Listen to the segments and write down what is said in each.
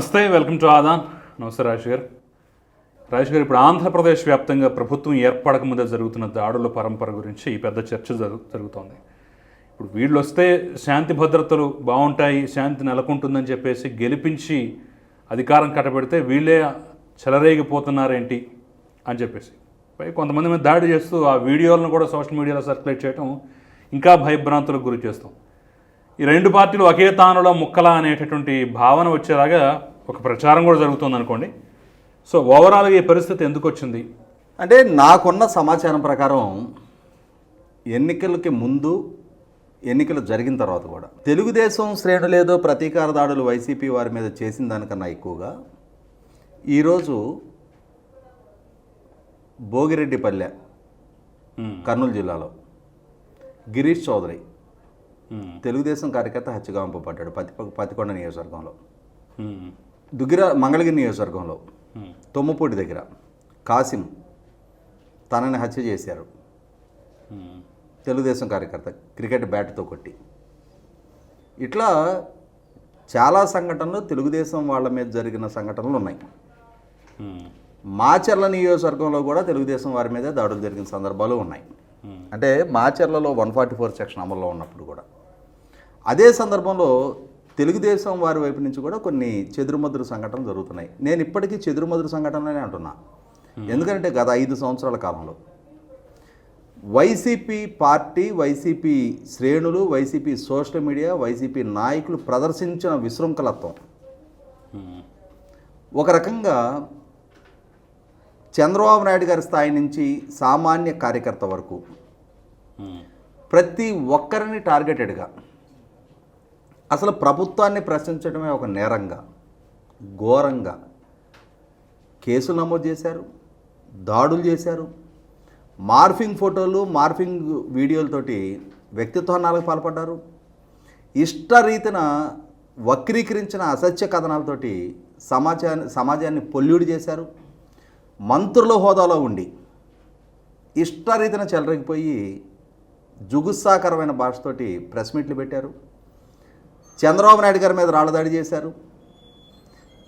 నమస్తే welcome to Aadan. నమస్తే రాజేష్ గారు. రాజేష్ గారు ఇప్పుడు ఆంధ్రప్రదేశ్ వ్యాప్తంగా ప్రభుత్వం ఏర్పడక ముందే జరుగుతున్న దాడుల పరంపర గురించి ఈ పెద్ద చర్చ జరుగు జరుగుతోంది. ఇప్పుడు వీళ్ళు వస్తే శాంతి భద్రతలు బాగుంటాయి శాంతి నెలకొంటుందని చెప్పేసి గెలిపించి అధికారం కట్టబెడితే వీళ్ళే చెలరేగిపోతున్నారేంటి అని చెప్పేసి. పై కొంతమంది మీద దాడి చేస్తూ ఆ వీడియోలను కూడా సోషల్ మీడియాలో సర్క్యులేట్ చేయడం ఇంకా భయభ్రాంతులకు గురి చేస్తాం ఈ రెండు పార్టీలు ఒకే తానులో ముక్కలా అనేటటువంటి భావన వచ్చేలాగా ఒక ప్రచారం కూడా జరుగుతుంది అనుకోండి. సో ఓవరాల్గా ఈ పరిస్థితి ఎందుకు వచ్చింది? అంటే నాకున్న సమాచారం ప్రకారం ఎన్నికలకి ముందు ఎన్నికలు జరిగిన తర్వాత కూడా తెలుగుదేశం శ్రేణులేదో ప్రతీకార దాడులు వైసీపీ వారి మీద చేసిన దానికన్నా ఎక్కువగా ఈరోజు భోగిరెడ్డిపల్లె కర్నూలు జిల్లాలో గిరీష్ చౌదరి తెలుగుదేశం కార్యకర్త హత్యగాంపబడ్డాడు పతి పతికొండ నియోజకవర్గంలో. దుగ్గిర మంగళగిరి నియోజకవర్గంలో తుమ్మపూడి దగ్గర కాసిం తనని హత్య చేశారు. తెలుగుదేశం కార్యకర్త క్రికెట్ బ్యాట్తో కొట్టి. ఇట్లా చాలా సంఘటనలు తెలుగుదేశం వాళ్ళ మీద జరిగిన సంఘటనలు ఉన్నాయి. మాచర్ల నియోజకవర్గంలో కూడా తెలుగుదేశం వారి మీద దాడులు జరిగిన సందర్భాలు ఉన్నాయి. అంటే మాచర్లలో వన్ ఫార్టీ ఫోర్ సెక్షన్ అమల్లో ఉన్నప్పుడు కూడా. అదే సందర్భంలో తెలుగుదేశం వారి వైపు నుంచి కూడా కొన్ని చెదురుమదురు సంఘటనలు జరుగుతున్నాయి. నేను ఇప్పటికీ చెదురుమదురు సంఘటనలనే అంటున్నా. ఎందుకంటే గత ఐదు సంవత్సరాల కాలంలో వైసీపీ పార్టీ వైసీపీ శ్రేణులు వైసీపీ సోషల్ మీడియా వైసీపీ నాయకులు ప్రదర్శించిన విశృంఖలత్వం. ఒక రకంగా చంద్రబాబు నాయుడు గారి స్థాయి నుంచి సామాన్య కార్యకర్త వరకు ప్రతి ఒక్కరిని టార్గెటెడ్గా అసలు ప్రభుత్వాన్ని ప్రశ్నించడమే ఒక నేరంగా ఘోరంగా. కేసులు నమోదు చేశారు దాడులు చేశారు. మార్ఫింగ్ ఫోటోలు మార్ఫింగ్ వీడియోలతోటి వ్యక్తిత్వానాలకు పాల్పడ్డారు. ఇష్టరీతిన వక్రీకరించిన అసత్య కథనాలతోటి సమాజాన్ని సమాజాన్ని పొల్యూడ్ చేశారు. మంత్రుల హోదాలో ఉండి ఇష్టరీతిన చెలరగిపోయి జుగుత్సాకరమైన భాషతోటి ప్రెస్ మీట్లు పెట్టారు. చంద్రబాబు నాయుడు గారి మీద రాళ్ళదాడి చేశారు.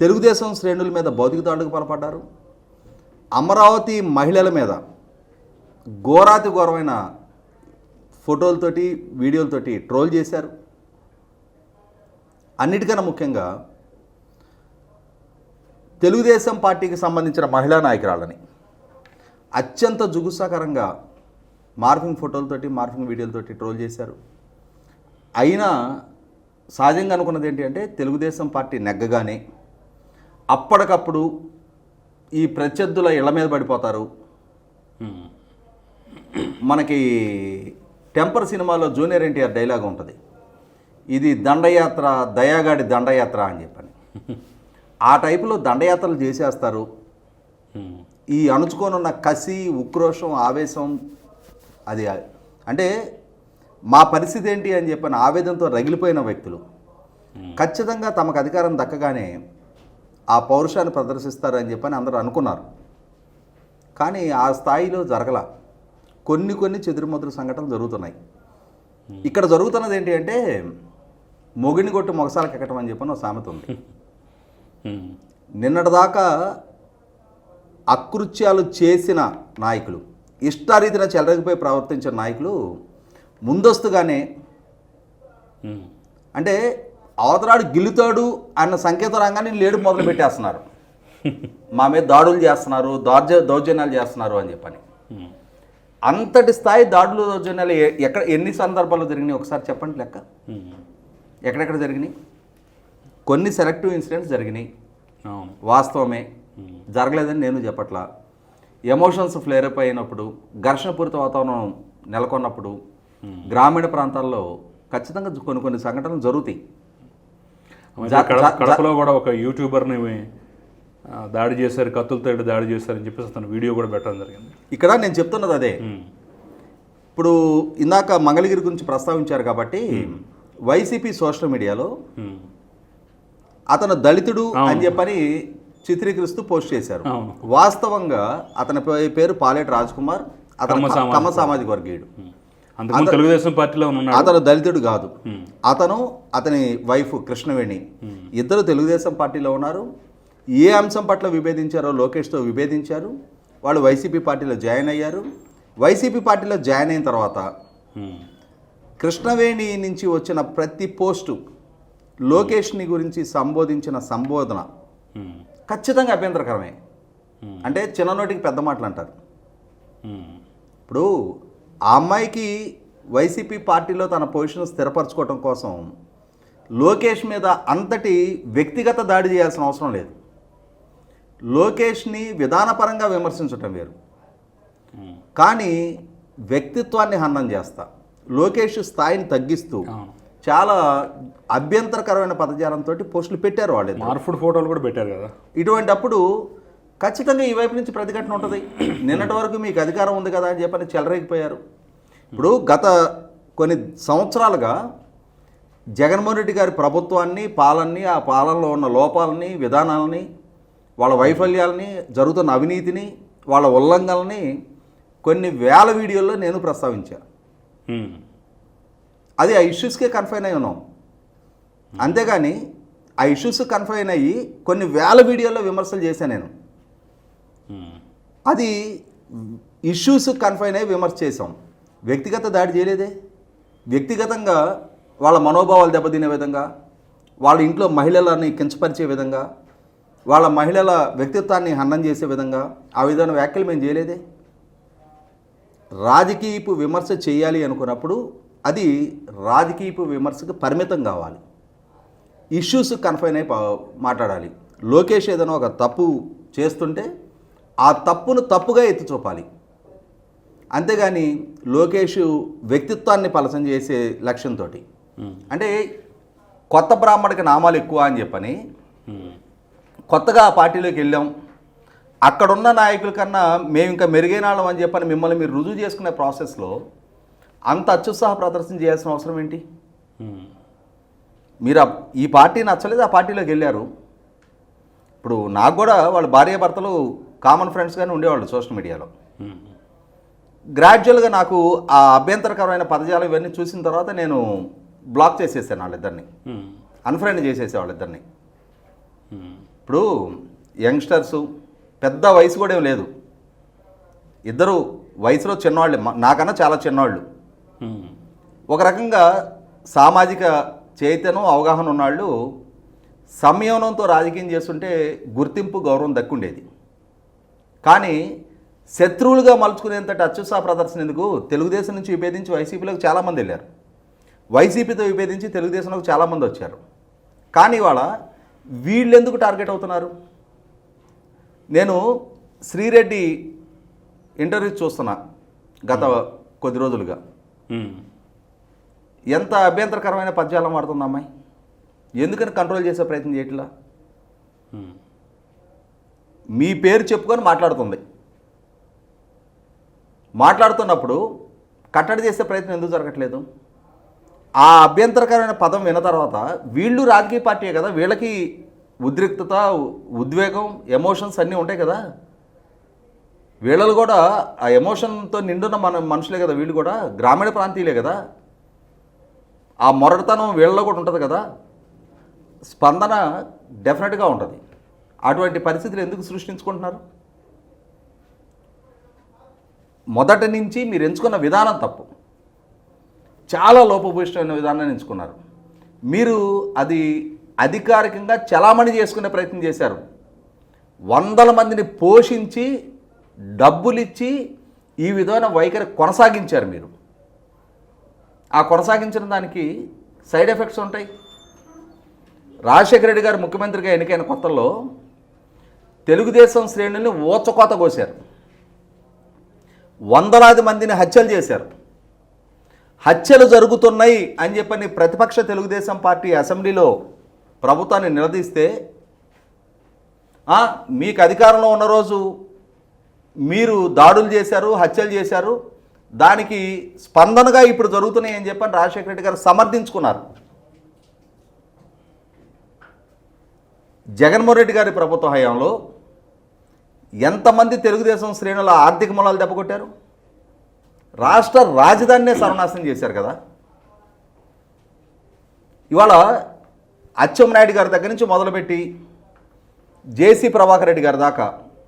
తెలుగుదేశం శ్రేణుల మీద భౌతిక దాడులకు పాల్పడ్డారు అమరావతి మహిళల మీద ఘోరాతి ఘోరమైన ఫోటోలతోటి వీడియోలతోటి ట్రోల్ చేశారు. అన్నిటికన్నా ముఖ్యంగా తెలుగుదేశం పార్టీకి సంబంధించిన మహిళా నాయకురాలని అత్యంత జుగుసాకరంగా మార్ఫింగ్ ఫోటోలతోటి మార్ఫింగ్ వీడియోలతోటి ట్రోల్ చేశారు. అయినా సహజంగా అనుకున్నది ఏంటి అంటే తెలుగుదేశం పార్టీ నెగ్గగానే అప్పటికప్పుడు ఈ ప్రత్యర్థుల ఇళ్ళ మీద పడిపోతారు. మనకి టెంపర్ సినిమాలో జూనియర్ ఎన్టీఆర్ డైలాగ్ ఉంటుంది. ఇది దండయాత్ర దయాగాడి దండయాత్ర అని చెప్పని. ఆ టైపులో దండయాత్రలు చేసేస్తారు. ఈ అణుచుకోనున్న కసి ఉక్రోషం ఆవేశం అది అంటే మా పరిస్థితి ఏంటి అని చెప్పని ఆవేదనతో రగిలిపోయిన వ్యక్తులు ఖచ్చితంగా తమకు అధికారం దక్కగానే ఆ పౌరుషాన్ని ప్రదర్శిస్తారని చెప్పని అందరూ అనుకున్నారు. కానీ ఆ స్థాయిలో జరగల కొన్ని కొన్ని చెదురుమదురు సంఘటనలు జరుగుతున్నాయి. ఇక్కడ జరుగుతున్నది ఏంటి అంటే మొగిని కొట్టి మొగసాలకు ఎక్కటం అని చెప్పని ఒక సామెత ఉంది. నిన్నటిదాకా అకృత్యాలు చేసిన నాయకులు ఇష్టారీతిన చెలరగిపోయి ప్రవర్తించిన నాయకులు ముందస్తుగానే అంటే అవతలాడు గిల్లుతాడు అన్న సంకేత రంగాన్ని లేడు మొదలు పెట్టేస్తున్నారు. మా మీద దాడులు చేస్తున్నారు దౌర్జ దౌర్జన్యాలు చేస్తున్నారు అని చెప్పని. అంతటి స్థాయి దాడులు దౌర్జన్యాలు ఎక్కడ ఎన్ని సందర్భాల్లో జరిగినాయి ఒకసారి చెప్పండి లెక్క? ఎక్కడెక్కడ జరిగినాయి? కొన్ని సెలెక్టివ్ ఇన్సిడెంట్స్ జరిగినాయి. వాస్తవమే. జరగలేదని నేను చెప్పట్లా. ఎమోషన్స్ ఫ్లేరప్ అయినప్పుడు ఘర్షణపూరిత వాతావరణం నెలకొన్నప్పుడు గ్రామీణ ప్రాంతాల్లో ఖచ్చితంగా కొన్ని కొన్ని సంఘటనలు జరుగుతాయి. కడపలో కూడా ఒక యూట్యూబర్ని దాడి చేశారు కత్తులతో దాడి చేశారని చెప్పేసి అతను వీడియో కూడా పెట్టడం జరిగింది. ఇక్కడ నేను చెప్తున్నది అదే. ఇప్పుడు ఇందాక మంగళగిరి గురించి ప్రస్తావించారు కాబట్టి వైసీపీ సోషల్ మీడియాలో అతను దళితుడు. అని చెప్పని చిత్రీకరిస్తూ పోస్ట్ చేశారు. వాస్తవంగా అతని పేరు పాలేటి రాజ్ కుమార్ అతను కమ్మ క- సామాజిక కమ్మ సామాజిక వర్గీయుడు. అంతకుముందు తెలుగుదేశం పార్టీలో ఉన్నాడు. అతను దళితుడు కాదు. అతను అతని వైఫ్ కృష్ణవేణి. ఇద్దరు తెలుగుదేశం పార్టీలో ఉన్నారు. ఏ అంశం పట్ల విభేదించారో లోకేష్తో విభేదించారు. వాళ్ళు వైసీపీ పార్టీలో జాయిన్ అయ్యారు. వైసీపీ పార్టీలో జాయిన్ అయిన తర్వాత కృష్ణవేణి నుంచి వచ్చిన ప్రతి పోస్టు లోకేష్ని గురించి సంబోధించిన సంబోధన ఖచ్చితంగా అభ్యంతరకరమే. అంటే చిన్ననోటికి పెద్ద మాటలు అంటారు. ఇప్పుడు ఆ అమ్మాయికి వైసీపీ పార్టీలో తన పొజిషన్ స్థిరపరచుకోవడం కోసం లోకేష్ మీద అంతటి వ్యక్తిగత దాడి చేయాల్సిన అవసరం లేదు. లోకేష్ని విధానపరంగా విమర్శించటం వేరు. కానీ వ్యక్తిత్వాన్ని హననం చేస్తా. లోకేష్ స్థాయిని తగ్గిస్తూ. చాలా అభ్యంతరకరమైన పదజాలంతో పోస్టులు పెట్టారు వాళ్ళు మార్ఫుడ్ ఫోటోలు కూడా పెట్టారు కదా. ఇటువంటి అప్పుడు ఖచ్చితంగా ఈ వైపు నుంచి ప్రతిఘటన ఉంటుంది. నిన్నటి వరకు మీకు అధికారం ఉంది కదా అని చెప్పని చెలరేగిపోయారు. ఇప్పుడు గత కొన్ని సంవత్సరాలుగా జగన్మోహన్ రెడ్డి గారి ప్రభుత్వాన్ని పాలనని ఆ పాలనలో ఉన్న లోపాలని విధానాలని వాళ్ళ వైఫల్యాలని జరుగుతున్న అవినీతిని వాళ్ళ ఉల్లంఘనల్ని కొన్ని వేల వీడియోల్లో నేను ప్రస్తావించాను. అది ఆ ఇష్యూస్కే కన్ఫైన్ అయి ఉన్నాం. అంతేగాని ఆ ఇష్యూస్ కన్ఫైన్ అయ్యి కొన్ని వేల వీడియోల్లో విమర్శలు చేశాను నేను. అది ఇష్యూస్ కన్ఫైన్ అయ్యి విమర్శ చేసాం వ్యక్తిగత దాడి చేయలేదే. వ్యక్తిగతంగా వాళ్ళ మనోభావాలు దెబ్బతినే విధంగా వాళ్ళ ఇంట్లో మహిళలని కించపరిచే విధంగా వాళ్ళ మహిళల వ్యక్తిత్వాన్ని హన్నం చేసే విధంగా ఆ విధమైన వ్యాఖ్యలు మేము చేయలేదే. రాజకీయపు విమర్శ చేయాలి అనుకున్నప్పుడు అది రాజకీయపు విమర్శకు పరిమితం కావాలి. ఇష్యూస్ కన్ఫైన్ అయి మాట్లాడాలి. లోకేష్ ఏదైనా ఒక తప్పు చేస్తుంటే ఆ తప్పును తప్పుగా ఎత్తి చూపాలి. అంతేగాని లోకేష్ వ్యక్తిత్వాన్ని పలసం చేసే లక్ష్యంతో అంటే కొత్త బ్రాహ్మడికి నామాలు ఎక్కువ అని చెప్పని కొత్తగా ఆ పార్టీలోకి వెళ్ళాం. అక్కడున్న నాయకుల కన్నా మేము ఇంకా మెరుగైన వాళ్ళం అని చెప్పని మిమ్మల్ని మీరు రుజువు చేసుకునే ప్రాసెస్లో అంత అత్యుత్సాహ ప్రదర్శన చేయాల్సిన అవసరం ఏంటి? మీరు ఈ పార్టీ నచ్చలేదు ఆ పార్టీలోకి వెళ్ళారు. ఇప్పుడు నాకు కూడా వాళ్ళ భార్యాభర్తలు కామన్ ఫ్రెండ్స్గానే ఉండేవాళ్ళు సోషల్ మీడియాలో. గ్రాడ్యువల్గా నాకు ఆ అభ్యంతరకరమైన పదజాలం ఇవన్నీ చూసిన తర్వాత నేను బ్లాక్ చేసేసాను వాళ్ళిద్దరిని. అన్ఫ్రెండ్ చేసేసే వాళ్ళిద్దరిని. ఇప్పుడు యంగ్స్టర్స్ పెద్ద వయసు కూడా ఏం లేదు. ఇద్దరు వయసులో చిన్నవాళ్ళు. నాకన్నా చాలా చిన్నవాళ్ళు. ఒక రకంగా సామాజిక చైతన్యం అవగాహన ఉన్నవాళ్ళు సంయమనంతో రాజకీయం చేస్తుంటే గుర్తింపు గౌరవం దక్కుండేది. కానీ శత్రువులుగా మలుచుకునేంతటి అత్యుత్సాహ ప్రదర్శన ఎందుకు? తెలుగుదేశం నుంచి విభేదించి వైసీపీలోకి చాలామంది వెళ్ళారు. వైసీపీతో విభేదించి తెలుగుదేశంలోకి చాలామంది వచ్చారు. కానీ ఇవాళ వీళ్ళు ఎందుకు టార్గెట్ అవుతున్నారు? నేను శ్రీరెడ్డి ఇంటర్వ్యూ చూస్తున్నా గత కొద్ది రోజులుగా. ఎంత అభ్యంతరకరమైన పద్యాలం వాడుతుంది అమ్మాయి? ఎందుకని కంట్రోల్ చేసే ప్రయత్నం చేయట్లా? మీ పేరు చెప్పుకొని మాట్లాడుతుంది. మాట్లాడుతున్నప్పుడు కట్టడి చేసే ప్రయత్నం ఎందుకు జరగట్లేదు? ఆ అభ్యంతరకరమైన పదం విన్న తర్వాత వీళ్ళు రాజకీయ పార్టీయే కదా వీళ్ళకి ఉద్రిక్తత ఉద్వేగం ఎమోషన్స్ అన్నీ ఉంటాయి కదా. వీళ్ళలు కూడా ఆ ఎమోషన్తో నిండున్న మన మనుషులే కదా వీళ్ళు కూడా గ్రామీణ ప్రాంతీయులే కదా. ఆ మొరటతనం వీళ్ళలో కూడా ఉంటుంది కదా. స్పందన డెఫినెట్గా ఉంటుంది. అటువంటి పరిస్థితులు ఎందుకు సృష్టించుకుంటున్నారు? మొదటి నుంచి మీరు ఎంచుకున్న విధానం తప్పు. చాలా లోపభూయిష్టమైన విధానాన్ని ఎంచుకున్నారు. మీరు అది అధికారికంగా చలామణి చేసుకునే ప్రయత్నం చేశారు. వందల మందిని పోషించి డబ్బులిచ్చి ఈ విధమైన వైఖరి కొనసాగించారు మీరు. ఆ కొనసాగించిన దానికి సైడ్ ఎఫెక్ట్స్ ఉంటాయి. రాజశేఖర రెడ్డి గారు ముఖ్యమంత్రిగా ఎన్నికైన కొత్తల్లో తెలుగుదేశం శ్రేణుల్ని ఊచకోత కోశారు. వందలాది మందిని హత్యలు చేశారు. హత్యలు జరుగుతున్నాయి అని చెప్పని ప్రతిపక్ష తెలుగుదేశం పార్టీ అసెంబ్లీలో ప్రభుత్వాన్ని నిలదీస్తే మీకు అధికారంలో ఉన్న రోజు మీరు దాడులు చేశారు హత్యలు చేశారు దానికి స్పందనగా ఇప్పుడు జరుగుతున్నాయి అని చెప్పని రాజశేఖర రెడ్డి గారు సమర్థించుకున్నారు. జగన్మోహన్ రెడ్డి గారి ప్రభుత్వ హయాంలో ఎంతమంది తెలుగుదేశం శ్రేణుల ఆర్థిక మూలాలు దెబ్బకొట్టారు? రాష్ట్ర రాజధానినే సర్వనాశనం చేశారు కదా. ఇవాళ అచ్చెన్నాయుడు గారి దగ్గర నుంచి మొదలుపెట్టి జేసీ ప్రభాకర్ రెడ్డి గారి దాకా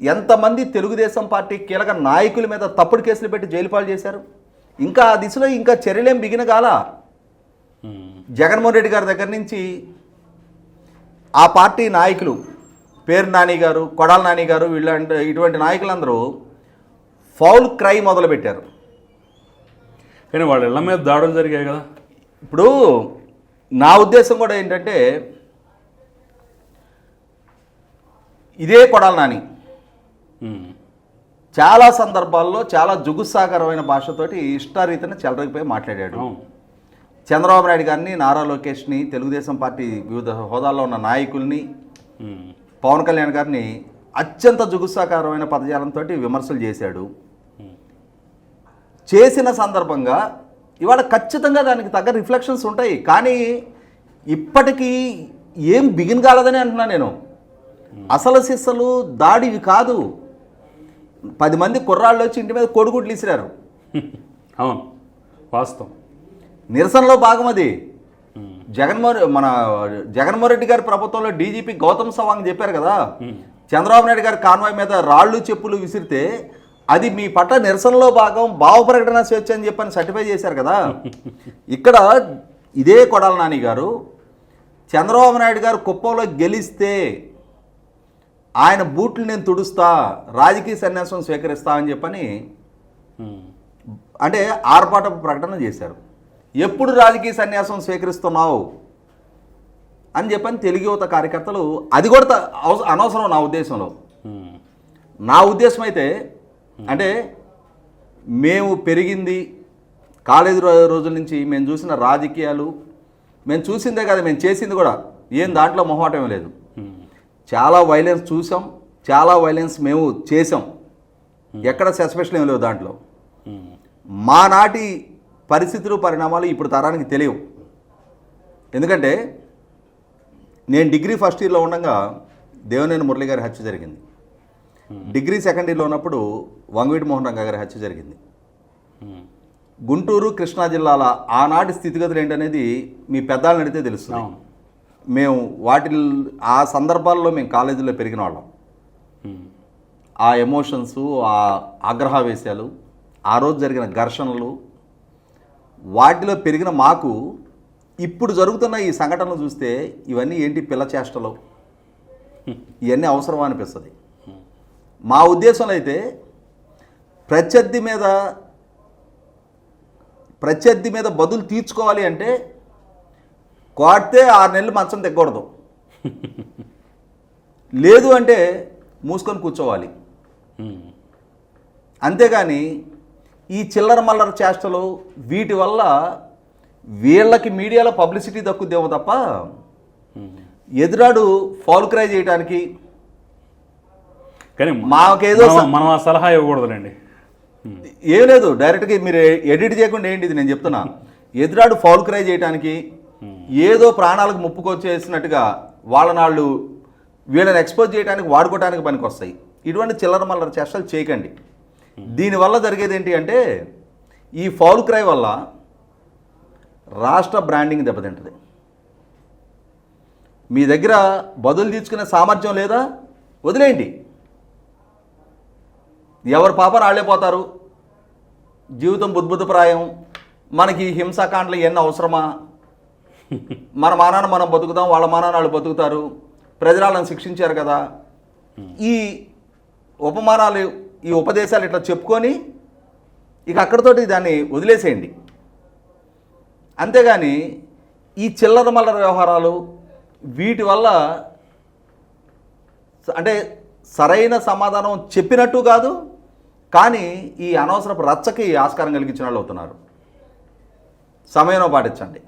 ఎంతమంది తెలుగుదేశం పార్టీ కీలక నాయకుల మీద తప్పుడు కేసులు పెట్టి జైలు పాలు చేశారు? ఇంకా ఆ దిశలో ఇంకా చర్యలేం బిగిన కాల. జగన్మోహన్ రెడ్డి గారి దగ్గర నుంచి ఆ పార్టీ నాయకులు పేరు నాని గారు కొడాల నాని గారు వీళ్ళంటే ఇటువంటి నాయకులందరూ ఫౌల్ క్రై మొదలుపెట్టారు. కానీ వాళ్ళ ఇళ్ళ మీద దాడులు జరిగాయి కదా. ఇప్పుడు నా ఉద్దేశం కూడా ఏంటంటే ఇదే కొడాల నాని. చాలా సందర్భాల్లో చాలా జుగుస్సాకరమైన భాషతోటి ఇష్టారీతిన చెలరగిపోయి మాట్లాడాడు. చంద్రబాబు నాయుడు గారిని నారా లోకేష్ని తెలుగుదేశం పార్టీ వివిధ హోదాల్లో ఉన్న నాయకుల్ని. పవన్ కళ్యాణ్ గారిని అత్యంత జుగుస్సాకరమైన పదజాలంతో విమర్శలు చేశాడు. చేసిన సందర్భంగా ఇవాళ ఖచ్చితంగా దానికి తగ్గ రిఫ్లెక్షన్స్ ఉంటాయి. కానీ ఇప్పటికీ ఏం బిగిన్ కాలేదని అంటున్నా నేను. అసలు సిస్సలు దాడివి కాదు. పది మంది కుర్రాళ్ళు వచ్చి ఇంటి మీద కోడిగుడ్లు ఇసిరారు. అవును. వాస్తవం. నిరసనలో భాగం అది. జగన్మోహన్ మన జగన్మోహన్ రెడ్డి గారి ప్రభుత్వంలో డీజీపీ గౌతమ్ సవాంగ్ చెప్పారు కదా. చంద్రబాబు నాయుడు గారి కాన్వాయ్ మీద రాళ్ళు చెప్పులు విసిరితే అది మీ పట్ల నిరసనలో భాగం భావ ప్రకటన స్వేచ్ఛ అని చెప్పని సర్టిఫై చేశారు కదా ఇక్కడ ఇదే కొడాల నాని గారు చంద్రబాబు నాయుడు గారు కుప్పంలో గెలిస్తే ఆయన బూట్లు నేను తుడుస్తా రాజకీయ సన్యాసం స్వీకరిస్తా అని చెప్పని. అంటే ఆర్భాటపు ప్రకటన చేశారు ఎప్పుడు రాజకీయ సన్యాసం స్వీకరిస్తున్నావు? అని చెప్పని తెలుగు యువత కార్యకర్తలు అది కూడా అనవసరం నా ఉద్దేశంలో. ఉమ్. నా ఉద్దేశం అయితే అంటే మేము పెరిగింది కాలేజీ రోజుల నుంచి మేము చూసిన రాజకీయాలు మేము చూసిందే కదా మేము చేసింది కూడా ఏం దాంట్లో మొహమాటం లేదు. చాలా వైలెన్స్ చూసాం చాలా వైలెన్స్ మేము చేసాం. ఎక్కడ సస్పెషన్ ఏం లేవు దాంట్లో. ఉమ్. పరిస్థితులు పరిణామాలు ఇప్పుడు తరానికి తెలియవు. ఎందుకంటే నేను డిగ్రీ ఫస్ట్ ఇయర్లో ఉండగా దేవనేని మురళి గారి హత్య జరిగింది. డిగ్రీ సెకండ్ ఇయర్లో ఉన్నప్పుడు వంగవీటి మోహన్ రంగా గారి హత్య జరిగింది. గుంటూరు కృష్ణా జిల్లాల ఆనాటి స్థితిగతులు ఏంటనేది మీ పెద్దాలను అడిగితే తెలుస్తుంది. మేము వాటి ఆ సందర్భాల్లో మేము కాలేజీలో పెరిగిన వాళ్ళం. ఆ ఎమోషన్స్ ఆ ఆగ్రహావేశాలు ఆ రోజు జరిగిన ఘర్షణలు వాటిలో పెరిగిన మాకు ఇప్పుడు జరుగుతున్న ఈ సంఘటనలు చూస్తే ఇవన్నీ ఏంటి పిల్ల చేష్టలు? ఇవన్నీ అవసరమా అనిపిస్తుంది. మా ఉద్దేశంలో అయితే ప్రత్యర్థి మీద ప్రత్యర్థి మీద బదులు తీర్చుకోవాలి అంటే కొడితే ఆరు నెలలు మంచం తెగ్గకూడదు లేదు అంటే మూసుకొని కూర్చోవాలి. అంతేగాని ఈ చిల్లర మల్లర చేష్టలు వీటి వల్ల వీళ్ళకి మీడియాలో పబ్లిసిటీ దక్కుద్దేమో తప్ప. ఎదురాడు ఫాల్ క్రై చేయడానికి కానీ మాకేదో మనం- ఆ సలహా ఇవ్వకూడదులేండి. ఏం లేదు డైరెక్ట్గా మీరు ఎడిట్ చేయకుండా ఏంటి ఇది నేను చెప్తున్నా ఎదురాడు ఫౌల్ క్రై చేయడానికి ఏదో ప్రాణాలకు ముప్పుకొచ్చేసినట్టుగా వాళ్ళ నాళ్ళు వీళ్ళని ఎక్స్పోజ్ చేయడానికి వాడుకోవడానికి పనికి వస్తాయి ఇటువంటి చిల్లర మల్లర చేష్టలు చేయకండి దీనివల్ల జరిగేది ఏంటి అంటే ఈ ఫౌల్ క్రై వల్ల రాష్ట్ర బ్రాండింగ్ దెబ్బతింటుంది. మీ దగ్గర బదులు తీసుకునే సామర్థ్యం లేదా? వదిలేయండి. ఎవరు పాప రాళ్ళే పోతారు. జీవితం బుద్భుతప్రాయం మనకి హింసాకాండలు ఎన్ని అవసరమా? మన మానాన్ని మనం బతుకుతాం వాళ్ళ మానాన్ని వాళ్ళు బతుకుతారు. ప్రజలను శిక్షించారు కదా. ఈ ఉపమానాలు ఈ ఉపదేశాలు ఇట్లా చెప్పుకొని ఇక అక్కడితోటి దాన్ని వదిలేసేయండి. అంతేగాని ఈ చిల్లర మల్లర వ్యవహారాలు వీటి వల్ల అంటే సరైన సమాధానం చెప్పినట్టు కాదు కానీ ఈ అనవసరపు రచ్చకి ఆస్కారం కలిగించిన వాళ్ళు అవుతున్నారు. సమయంలో పాటించండి.